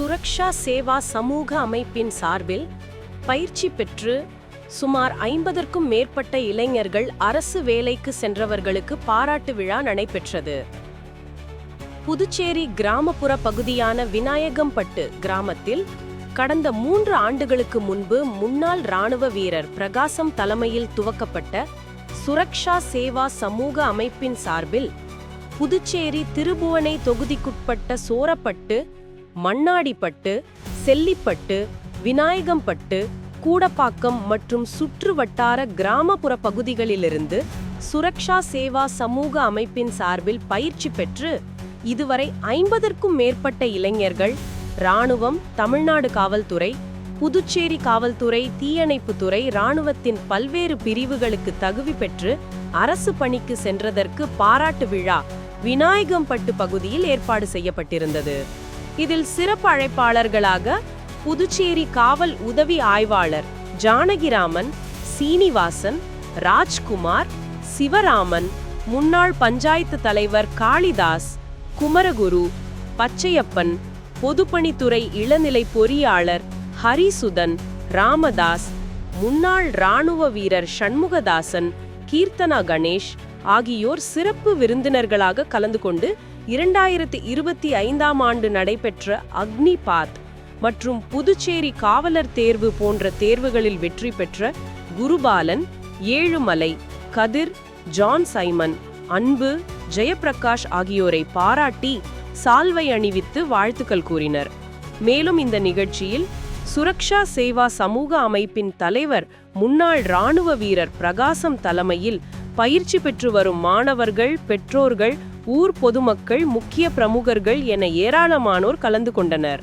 சுரக்ஷா சேவா சமூக அமைப்பின் சார்பில் பயிற்சி பெற்று சுமார் ஐம்பதற்கும் மேற்பட்ட இளைஞர்கள் அரசு வேலைக்கு சென்றவர்களுக்கு பாராட்டு விழா நடைபெற்றது. புதுச்சேரி கிராமப்புற பகுதியான விநாயகம்பட்டு கிராமத்தில் கடந்த மூன்று ஆண்டுகளுக்கு முன்பு முன்னாள் ராணுவ வீரர் பிரகாசம் தலைமையில் துவக்கப்பட்ட சுரக்ஷா சேவா சமூக அமைப்பின் சார்பில் புதுச்சேரி திருபுவனை தொகுதிக்குட்பட்ட சோரப்பட்டு மண்ணாடிப்பட்டு செல்லிப்பட்டு விநாயகம்பட்டு கூடப்பாக்கம் மற்றும் சுற்று வட்டார கிராமப்புற பகுதிகளிலிருந்து சுரக்ஷா சேவா சமூக அமைப்பின் சார்பில் பயிற்சி பெற்று இதுவரை ஐம்பதற்கும் மேற்பட்ட இளைஞர்கள் ராணுவம் தமிழ்நாடு காவல்துறை புதுச்சேரி காவல்துறை தீயணைப்புத்துறை ராணுவத்தின் பல்வேறு பிரிவுகளுக்கு தகுதி பெற்று அரசு பணிக்கு சென்றதற்கு பாராட்டு விழா விநாயகம்பட்டு பகுதியில் ஏற்பாடு செய்யப்பட்டிருந்தது. இதில் சிறப்பு அழைப்பாளர்களாக புதுச்சேரி காவல் உதவி ஆய்வாளர் ஜானகிராமன் சீனிவாசன் ராஜ்குமார் சிவராமன் முன்னாள் பஞ்சாயத்து தலைவர் காளிதாஸ் குமரகுரு பச்சையப்பன் பொதுப்பணித்துறை இளநிலை பொறியாளர் ஹரிசுதன் ராமதாஸ் முன்னாள் ராணுவ வீரர் சண்முகதாசன் கீர்த்தனா கணேஷ் ஆகியோர் சிறப்பு விருந்தினர்களாக கலந்து கொண்டு இரண்டாயிரத்தி இருபத்தி ஐந்தாம் ஆண்டு நடைபெற்ற அக்னி பாத் மற்றும் புதுச்சேரி காவலர் தேர்வு போன்ற தேர்வுகளில் வெற்றி பெற்ற குருபாலன் ஏழுமலை கதிர் ஜான் சைமன் அன்பு ஜெயப்பிரகாஷ் ஆகியோரை பாராட்டி சால்வை அணிவித்து வாழ்த்துக்கள் கூறினர். மேலும் இந்த நிகழ்ச்சியில் சுரக்ஷா சேவா சமூக அமைப்பின் தலைவர் முன்னாள் ராணுவ வீரர் பிரகாசம் தலைமையில் பயிற்சி பெற்று வரும் மாணவர்கள் பெற்றோர்கள் ஊர் பொதுமக்கள் முக்கிய பிரமுகர்கள் என ஏராளமானோர் கலந்து கொண்டனர்.